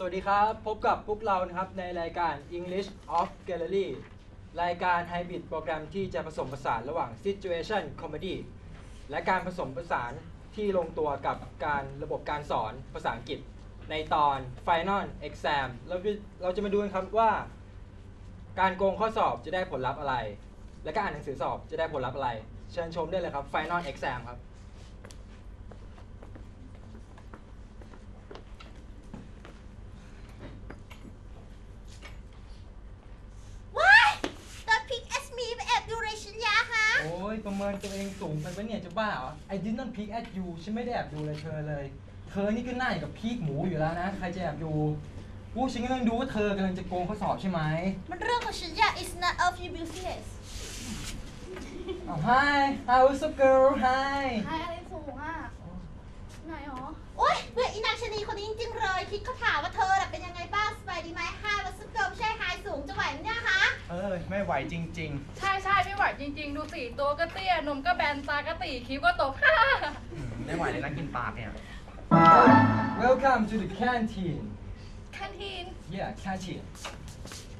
สวัสดีครับ พบกับพวกเรานะครับในรายการ English of Gallery รายการไฮบริดโปรแกรมที่จะผสมผสานระหว่าง Situation Comedy และการผสมผสานที่ลงตัวกับการระบบการสอนภาษาอังกฤษ ในตอน Final Exam เราเราจะมาดูกันครับว่า การโกงข้อสอบจะได้ผลลัพธ์อะไร และการอ่านหนังสือสอบจะได้ผลลัพธ์อะไร เชิญชมได้เลยครับ Final Exam ครับ ว้ายตอนพิกเอสมีไปแอบดูไรฉัน ยาคะโอ้ยประเมินตัวเองสูงไปปะเนี่ยจะบ้าเหรอ I did not peek at you ฉันไม่ได้แอบดูเลยเธอเลย เธอนี่ก็หน้าอย่างกับพีกหมูอยู่แล้วนะ ใครจะแอบดูกูฉันกำลังดูว่าเธอกำลังจะโกงข้อสอบใช่ไหมมันเรื่องของฉันยา is not of your business อ้าว Hi how's up girl Hi ใครอะไร ไหนหรอโอ๊ยเบื่ออีนางชะนีคนนี้จริงๆเลย คิดเขาถามว่าเธอน่ะเป็นยังไงบ้างสบายดีไหมไฮวัสเกิลไม่ใช่ไฮสูงจะไหวไหมเนี่ยคะเออ ไม่ไหวจริง ใช่ใช่ไม่ไหวจริง ๆ ดูสิตัวก็เตี้ยนมก็แบนตาก็ตีคิ้วก็ตกๆอืมไม่ไหวเลยนะกินปากเนี่ย Welcome to the canteen คันทีน Yeah canteen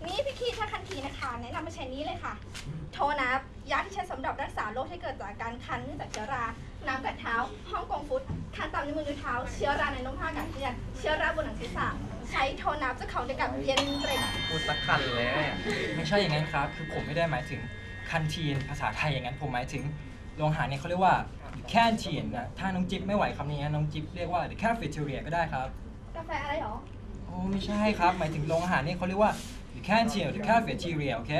นี่พี่คีถ้าคันทีนะคะ แนะนำมาใช้นี้เลยค่ะ โทนับยาที่ใช้สำหรับรักษาโรคที่เกิดจากการคันเนื่องจากเชื้อรา น้ำกัดเท้า ห้องกงฟุต คันตามนิ้วมือนิ้วเท้า เชื้อราในนมผ้ากัดเลือดเชื้อราบนหนังศีรษะ ใช้โทนับจะเขาในกับเย็นเร็งพูดสักคันเลยเนี่ยไม่ใช่อย่างนั้นครับ คือผมไม่ได้หมายถึงคันทีนภาษาไทยอย่างนั้นผมหมายถึงโรงอาหารเนี่ยเขาเรียกว่า canteen นะถ้าน้องจิ๊บไม่ไหวคำนี้นะน้องจิ๊บเรียกว่า the cafeteria ก็ได้ครับ กาแฟอะไรหรอ โอ้ไม่ใช่ครับ หมายถึงโรงอาหารเนี่ยเขาเรียกว่า the canteen or the cafeteria โอเค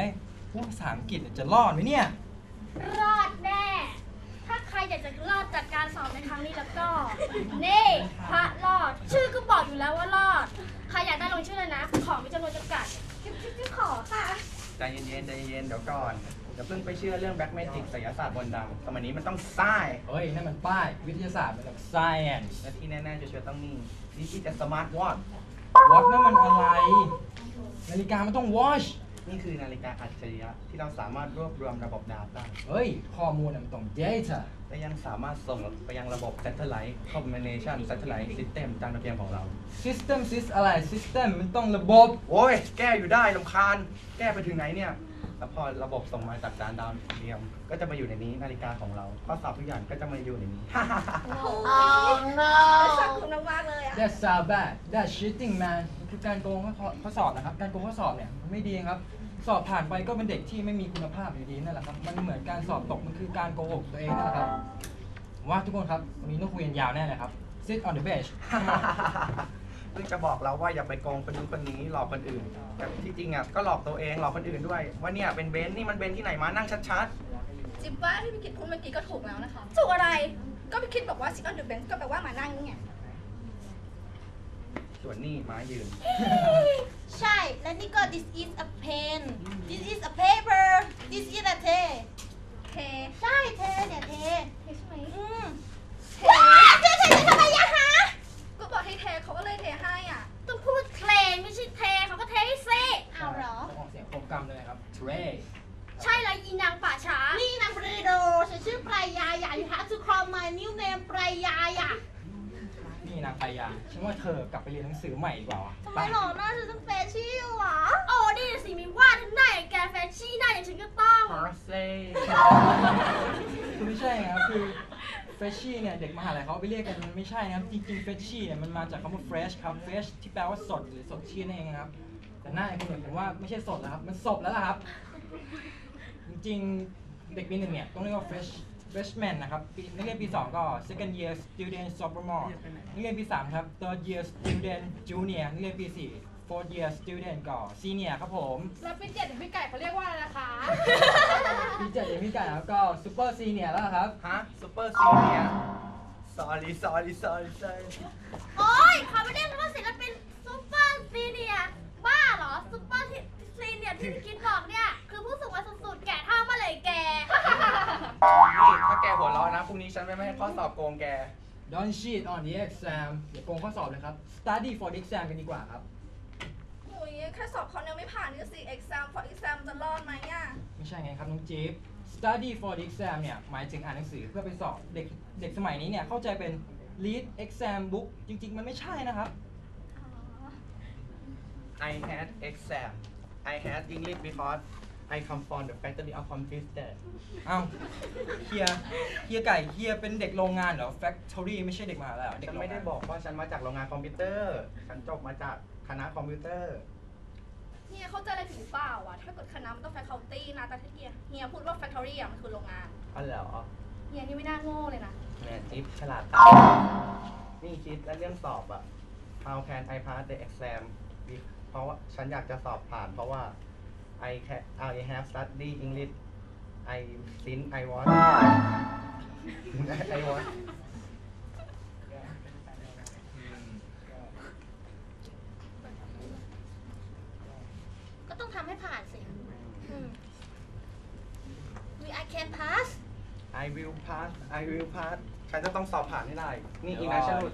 พูดภาษาอังกฤษจะรอดไหมเนี่ย รอดแน่ ถ้าใครอยากจะรอดจากการสอบในครั้งนี้แล้วก็ นี่พระรอด ชื่อก็บอกอยู่แล้วว่ารอด ใครอยากได้ลงชื่อเลยนะ ของมีจำนวนจำกัดจิ๊บจิ๊บจิ๊บขอค่ะ ใจเย็นๆ ใจเย็นๆ เดี๋ยวก่อนอย่าเพิ่งไปเชื่อเรื่องแบล็กเมจิกศิลศาสตร์บนต์ดำสมัยนี้มันต้องซ่ายเฮ้ย นั่นมันป้าย วิทยาศาสตร์มันแบบ science และที่แน่ๆจะช่วยต้องนี่นี่ที่จะสมาร์ทวอท watch นั่นมันอะไร นาฬิกามันต้อง watch นี่คือนาฬิกาอัจฉริยะที่เราสามารถรวบรวมระบบ Data เฮ้ย ข้อมูลน่ะมันต้อง data และยังสามารถส่งไปยังระบบ Satellite Communication Satellite System จานดาวเทียมของเรา system sys อะไร system มันต้องระบบ โอ้ย แก้อยู่ได้ลำคาญ แก้ไปถึงไหนเนี่ย แล้วพอระบบส่งมาจากจานดาวเทียมก็จะมาอยู่ในนี้นาฬิกาของเราข้อสอบทุกอย่างก็จะมาอยู่ในนี้อ๋อ no ขอบคุณมากๆเลยอะ that's so bad that's cheating man มันคือการโกงข้อข้อสอบนะครับ การโกงข้อสอบเนี่ยมันไม่ดีครับ สอบผ่านไปก็เป็นเด็กที่ไม่มีคุณภาพอยู่ดีนั่นแหละครับ มันเหมือนการสอบตก มันคือการโกหกตัวเองนั่นแหละครับผมว่าทุกคนครับวันนี้ต้องคุยกันยาวแน่เลยครับ sit on the bench เพิ่งจะบอกเราว่าอย่าไปโกงคนนู้นคนนี้หลอกคนอื่นแต่ที่จริงอะก็หลอกตัวเองหลอกคนอื่นด้วย ว่าเนี่ยเป็นเบนซ์นี่มันเบนซ์ที่ไหนมานั่งชัดจิ๊บว่าที่พี่คิดพูดเมื่อกี้ก็ถูกแล้วนะคะถูถูกกอะอะไรไรก็พี่คิดบอกว่า sit on the bench ก็แปลว่ามานั่งนี่ไงๆ ส่วนนี่ม้ายืน ใช่ และนี่ก็ this is a pen this is a paper freshie เนี่ยเด็กมหาลัยเขาเอาไปเรียกกันมันไม่ใช่นะครับ จริงๆ freshie เนี่ยมันมาจากคำว่า fresh ครับ fresh ที่แปลว่าสดหรือสดชื่นนั่นเองนะครับ แต่หน้าไอ้คนเนี่ยผมว่าไม่ใช่สดแล้วครับ มันสบแล้วล่ะครับ จริงๆเด็กปีหนึ่งเนี่ยต้องเรียกว่า fresh freshman นะครับปีนักเรียนปี 2 ก็ second year student sophomore นักเรียนปี 3 ครับ third year student junior นักเรียนปี 4 fourth year student ก็ senior ครับผม แล้วเป็นเจ็ดพี่ไก่เขาเรียกว่าอะไรนะคะ ปี7เรียนพี่ไก่ครับก็ super senior แล้วครับ ฮะซูเปอร์ซีเนีย sorry sorry sorry sorry โอ้ยเขาไม่ได้คำว่าศิลปินซูเปอร์ซีเนียร์บ้าเหรอซูเปอร์ซีเนียร์ที่พี่คิดบอกเนี่ย คือผู้สูงวัยสุดๆแก่เท่ามาเลยแก นี่ถ้าแกหัวเราะนะพรุ่งนี้ฉันไม่ให้ข้อสอบโกงแก Don't cheat on the exam อย่าโกงข้อสอบเลยครับ study for the exam กันดีกว่าครับ โอ้ยแค่สอบเขาเนี่ยไม่ผ่านนี่สิ exam for exam จะรอดไหมอะ ไม่ ใช่ไงครับน้องจิ๊บ study for the exam เนี่ยหมายถึงอ่านหนังสือเพื่อไปสอบเด็กเด็กสมัยนี้เนี่ยเข้าใจเป็น read exam book จริง ๆ มันไม่ใช่นะครับอ๋อ I had exam I had English because I come from the factory of computer เอ้าเฮียเฮียไก่เฮียเป็นเด็กโรงงานเหรอ factory ไม่ใช่เด็กมหาลัยเหรอเด็กฉันโรงไม่งานได้บอกว่าฉันมาจากโรงงานคอมพิวเตอร์ ฉันจบมาจากคณะคอมพิวเตอร์เฮี ยเข้าใจอะไรผิดหรือเปล่าอะ ถ้าเกิดคณะมันต้อง faculty นะ แต่ถ้าเฮียเฮียพูดว่า factory อะ มันคือโรงงาน อ๋อเหรอเฮียนี่ไม่น่าโง่เลยนะแม่จิ๊บฉลาดตายนี่คิดและเรื่องสอบอะ How can I pass the exam เพราะว่าฉันอยากจะสอบผ่านเพราะว่า I can I have studied English I since I was I was ก็ ต้องทำให้ผ่านสิอืม we I can pass I will pass I will pass ฉันจะต้องสอบผ่านให้ได้ นี่อีนายชลุด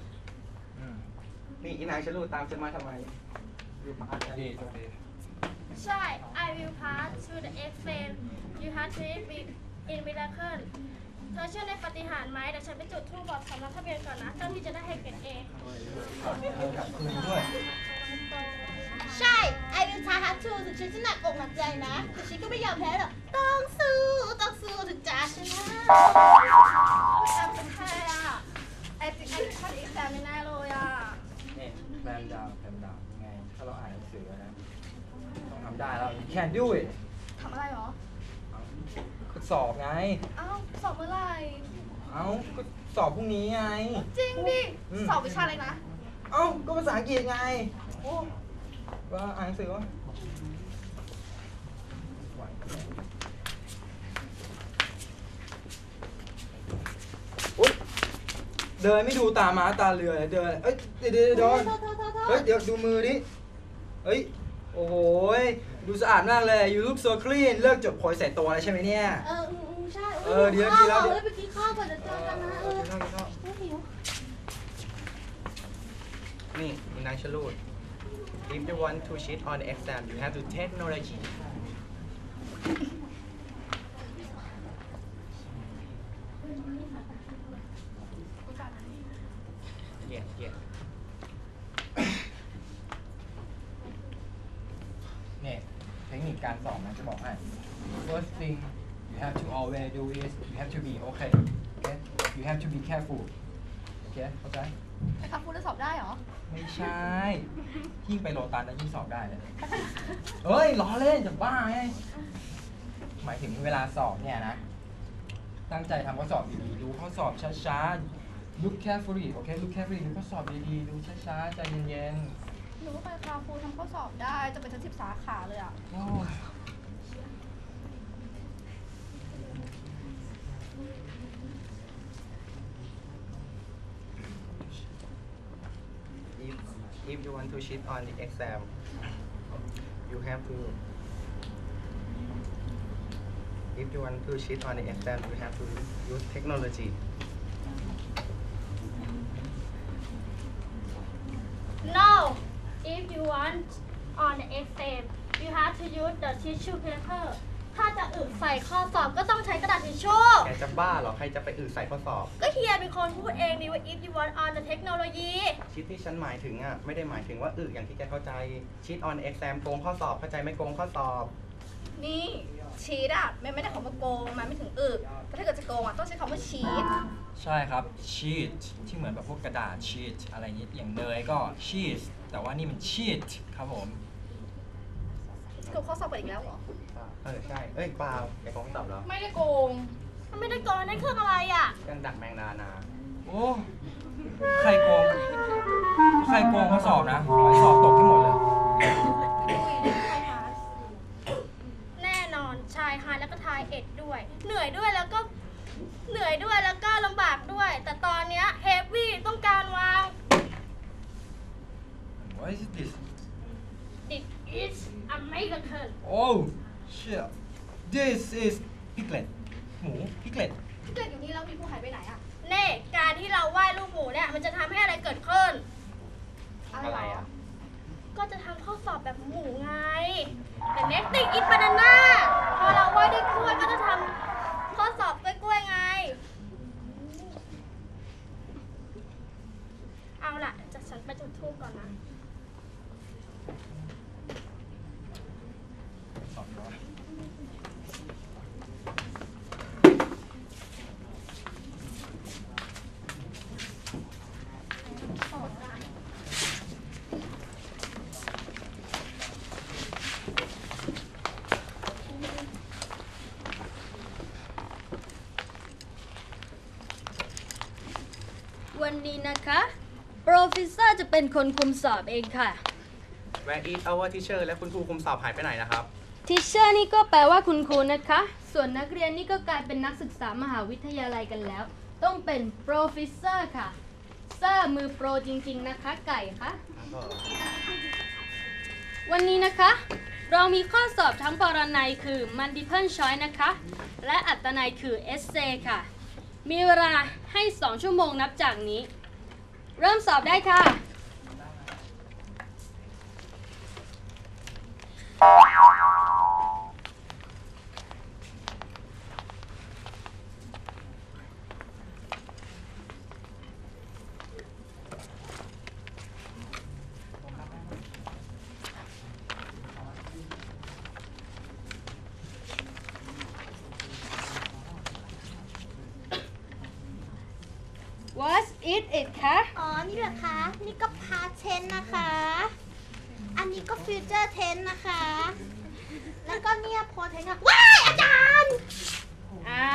อืมนี่อีนายชลุดตามฉันมาทำไมดีโอเคใช่ I will pass to the exam you have to be in miracle เธอเชื่อในปาฏิหารย์ไหมเดี๋ยวฉันไปจุดธูปบอกสำนักทะเบียนก่อนนะเจ้าที่จะได้ให้เกรดเอกลับคืนด้วยใช่ I will try hard to ถึงฉันจะหนักอกหนักใจนะ แต่ฉันก็ไม่ยอมแพ้หรอก ต้องสู้ต้องสู้ถึงจะชนะแอมเป็นแพ้อะไอ้ติ๊กไอ้ข้อ exam แน่ๆเลยอะนี่แพมดาวแพมดาวไง ถ้าเราอ่านหนังสือนะ ต้องทำได้แล้ว you can do it ทำอะไรหรอเอ้าก็สอบไง เอ้าสอบเมื่อไหร่ เอ้าก็สอบพรุ่งนี้ไง จริงดิ อืม สอบวิชาอะไรนะ เอ้าก็ภาษาอังกฤษไงโอ้ว่าอ่านหนังสือวะไหว อุ๊ยเดินไม่ดูตาม้าตาเรือเลยเดินเอ้ยเดี๋ยวเดี๋ยวเดี๋ยวโทษโทษโทษโทษเฮ้ยเดี๋ยวดูมือดิเฮ้ยโอ้โหยดูสะอาดมากเลย you look so clean เลิกจดโพยใส่ตัวแล้วใช่ไหมเนี่ย เอออืมอืมใช่เออดีแล้วดีแล้วเฮ้ยไปกินข้าวก่อนเดี๋ยวเจอกันนะเออกินข้าวกินข้าวโอ้ยหิวนี่อีนายชลุด If you want to cheat on the exam you have to technology yeah yeah เนี่ยเทคนิคการสอบนะจะบอกให้ first thing you have to always do is you have to be okay okay you have to be careful โอเคเข้าใจ ไอ้คำพูดแล้วสอบได้เหรอ ไม่ใช่ยิ่งไปโลตันแล้วยิ่งสอบได้เลยเฮ้ยล้อเล่นจะบ้าไงหมายถึงเวลาสอบเนี่ยนะ ตั้งใจทำข้อสอบดีๆดูข้อสอบช้าๆ look carefully โอเค look carefully ดูข้อสอบดีๆ ดูช้าๆ ใจเย็นหนูไปคาครูทำข้อสอบได้จะเป็นทั้งสิบสาขาเลยอะๆโอ้ย if if you want to cheat on the exam you have to if you want to cheat on the exam you have to use technology No if you want on the exam you have to use the tissue paper ถ้าจะอึใส่ข้อสอบก็ต้องใช้กระดาษทิชชู่แกจะบ้าเหรอ ใครจะไปอืดใส่ข้อสอบก็ เฮียเป็นคนพูดเองนี่ว่า if you want on the technology ชิดที่ฉันหมายถึงอะไม่ได้หมายถึงว่าอึอย่างที่แกเข้าใจชิด on exam โกงข้อสอบเข้าใจไหม่โกงข้อสอบ นี่ชีตอะไม่ไม่ได้คำว่าโกงมันไม่ถึงอึแต่ถ้าเกิดจะโกงอะต้องใช้คำว่าชีตใช่ครับ cheat ที่เหมือนแบบพวกกระดาษ cheat อะไรอย่างนี้อย่างเนยก็ cheese แต่ว่านี่มัน cheat ครับผม โกงข้อสอบเปิดอีกแล้วเหรอ เออ ใช่ เอ้ยเปล่าแกโกงข้อสอบเหรอ ไม่ได้โกง มันไม่ได้ก่อนนั่นเครื่องอะไรอะ เครื่องดักแมงดานา โอ้ใครโกงใครโกงข้อสอบนะขอให้สอบตกให้หมดเลย แน่นอนชายฮาแล้วก็ทายเอ็ดด้วย เหนื่อยด้วยแล้วก็เหนื่อยด้วยแล้วก็ลำบากด้วย แต่ตอนเนี้ยเฮฟวี่ต้องการวาง What is this It is a miracle Oh shit This is piglet หมู piglet เกิดอยู่นี่แล้วมีผู้หายไปไหนอะ เน่การที่เราไหว้ลูกห มูเนี่ยมันจะทำให้อะไรเกิดขึ้น อะไรอะ ก็จะทำข้อสอบแบบหมูไงอย่างเน็ตติกอินบานาน่าพอเราไหว้ด้วยกล้วยก็จะทำข้อสอบกล้วยๆไง เอาล่ะจะฉันไปจุดทูบก่อนนะ วันนี้นะคะโปรเฟสเซอร์จะเป็นคนคุมสอบเองค่ะ Where is our teacher และคุณครูคุมสอบหายไปไหนนะครับ ทิเชอร์นี่ก็แปลว่าคุณครูนะคะ ส่วนนักเรียนนี่ก็กลายเป็นนักศึกษามหาวิทยาลัยกันแล้ว ต้องเป็นโปรเฟสเซอร์ค่ะเซอร์มือโปรจริงๆนะคะ ไก่คะวันนี้นะคะ เรามีข้อสอบทั้งปรนัยคือ multiple choice นะคะ และอัตนัยคือ essay ค่ะ มีเวลาให้ 2 ชั่วโมงนับจากนี้ เริ่มสอบได้ค่ะ What is it คะ อ๋อ นี่เหรอคะ นี่ก็พาเทนนะคะ อันนี้ก็ฟิวเจอร์เทนนะคะ แล้วก็เนี่ยโพเทนค่ะ ว้ายอาจารย์ อ่า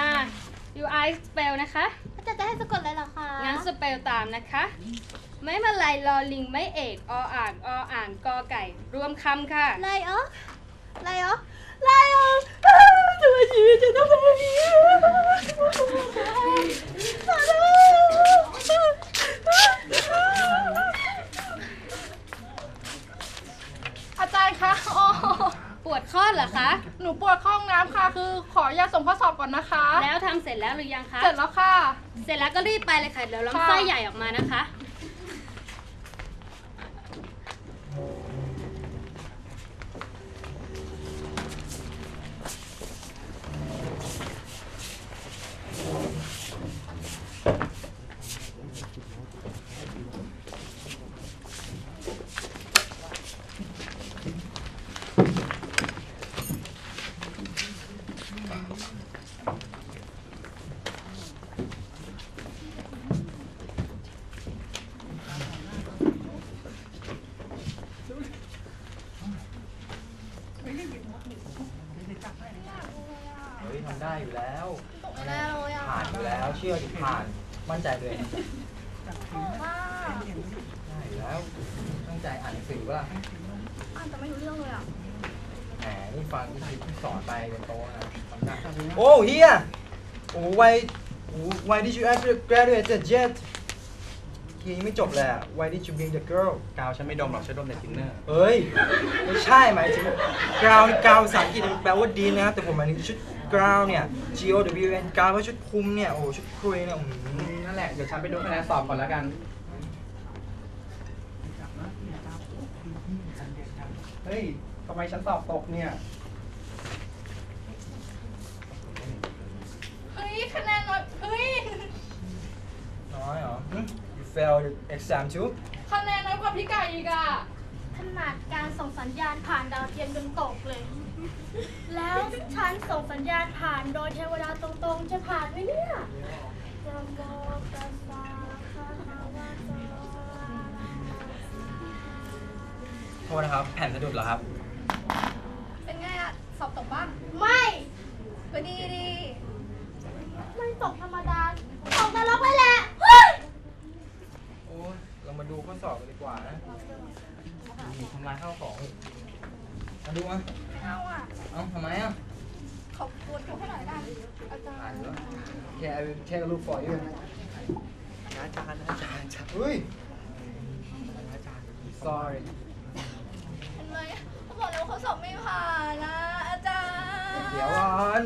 you I spell นะคะ อาจารย์จะให้สะกดเลยเหรอคะ งั้นสเปลตามนะคะ ไม่มาลายลอลิง ไม่เอกออ่างออ่างกอไก่ รวมคำค่ะ ไลออไลออไลอออ้าวทำไมชีวิตจะต้องเป็นแบบนี้ข อโทษอาจารย์คะอ๋อปวดข้อเหรอคะ หนูปวดเข้าห้องน้ำค่ะ คือขออยาส่งข้อสอบก่อนนะคะ แล้วทำเสร็จแล้วหรือยังคะ เสร็จแล้วค่ะ เสร็จแล้วก็รีบไปเลยค่ะ เดี๋ยวลำค่ะไส้ใหญ่ออกมานะคะ เฮ้ยทำได้อยู่แล้วแน่เลยอะ ผ่านอยู่แล้ว เชื่อดิผ่าน มั่นใจเลยได้อยู่แล้ว ตั้งใจอ่านหนังสือป่ะ อ่านแต่ไม่รู้เรื่องเลยอะ แหมนี่ฟังที่คลิปที่ สอนไปบนโต๊ะนะทำได้โอ้เฮียโอ้ why โอ้ why did you actually graduate yet ทีนี้ไม่จบเลยอะ why did you bring the girl กาวฉันไม่ดมหรอกฉันดมแต่ทินเนอร์เฮ้ย ไม่ใช่หมายถึง ground กาวภาษาอังกฤษมันแปลว่าดินนะครับแต่ผมหมายถึงชุด ground เนี่ย G O W N กาวก็ชุดคลุมเนี่ย โอ้โหชุดคุยเนี่ยอืมนั่นแหละ เดี๋ยวฉันไปดูคะแนนสอบก่อนแล้วกัน เฮ้ยทำไมฉันสอบตกเนี่ย เฮ้ย คะแนนน้อยเฮ้ย น้อยเหรอหึ you failed the exam too คะแนนน้อยกว่าพี่ไก่อีกอะขนาดการส่งสัญญาณผ่านดาวเทียมจนตกเลย แล้วฉันส่งสัญญาณผ่านโดยเทวดาตรงๆ จะผ่านไหมเนี่ยจะบอกกันสาคาว่าจะโทษนะครับ แผ่นสะดุดเหรอครับ เป็นไงอะสอบตกบ้าง ไม่ ก็ดีดี ไม่ตกธรรมดา ออกนรกเลยแหละ โอ้ยเรามาดูข้อสอบกันดีกว่านะมีทำลายข้าวของอีก มาดูมาไม่เอาอะเอ้าทำไมอะขอบคุณทุกให้หน่อยได้อาจารอ่านย์แล้ว Okay I will take a look for you อาจารย์อาจารย์อาจารย์เฮ้ย sorry เห็นไหมเขาบอกแล้ววาเขาสอบไม่ผ่านนะอาจารย์เดี๋ยวก่อน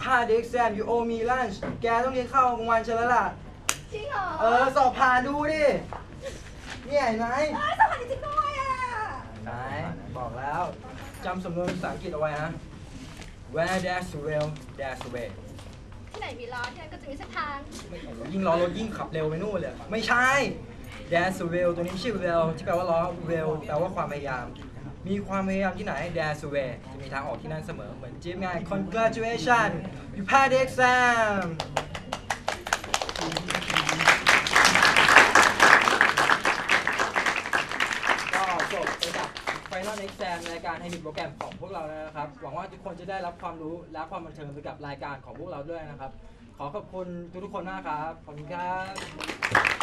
พลาด the exam you owe me lunch แกต้องเรียนข้าวกลางวันฉันแล้วล่ะจริงเหรอเออสอบผ่านดูดิเนี่ยเห็นไหม แล้วจำสำนวนภาษาอังกฤษเอาไว้นะ where there's a will there's a way ที่ไหนมีล้อที่นั่นก็จะมีเส้นทาง ไม่โอ้โหยิ่งล้อรถยิ่งขับเร็วไปนู่นเลยไม่ใช่ there's a will ตัวนี้ไม่ใช่ will ที่แปลว่าล้อ will แปลว่าความพยายาม มีความพยายามที่ไหน there's a way จะมีทางออกที่นั่นเสมอเหมือนจิ๊บไง congratulations you passed the exam กับ Final Exam รายการให้มีโปรแกรมของพวกเราแล้วนะครับ หวังว่าทุกคนจะได้รับความรู้และความบันเทิงไปกับรายการของพวกเราด้วยนะครับ ขอขอบคุณทุกๆคนมากครับ ขอบคุณครับ